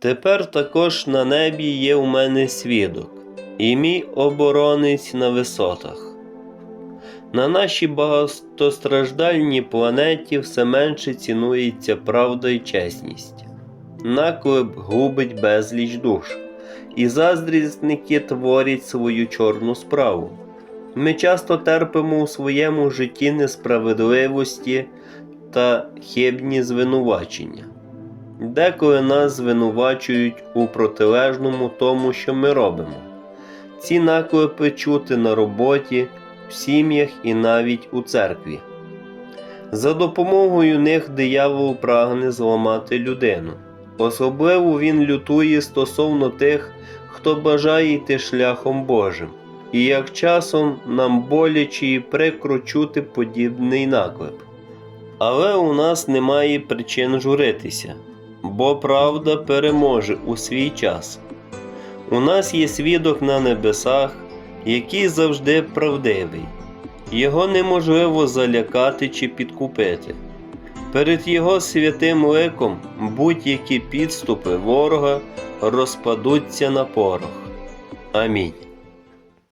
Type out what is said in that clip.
Тепер також на небі є у мене свідок, і мій оборонець на висотах. На нашій багатостраждальній планеті все менше цінується правда і чесність. Наклеп губить безліч душ, і заздрісники творять свою чорну справу. Ми часто терпимо у своєму житті несправедливості та хибні звинувачення. Деколи нас звинувачують у протилежному тому, що ми робимо. Ці наклепи чути на роботі, в сім'ях і навіть у церкві. За допомогою них диявол прагне зламати людину. Особливо він лютує стосовно тих, хто бажає йти шляхом Божим. І як часом нам боляче і прикро чути подібний наклеп. Але у нас немає причин журитися, бо правда переможе у свій час. У нас є свідок на небесах, який завжди правдивий. Його неможливо залякати чи підкупити. Перед його святим ликом будь-які підступи ворога розпадуться на порох. Амінь.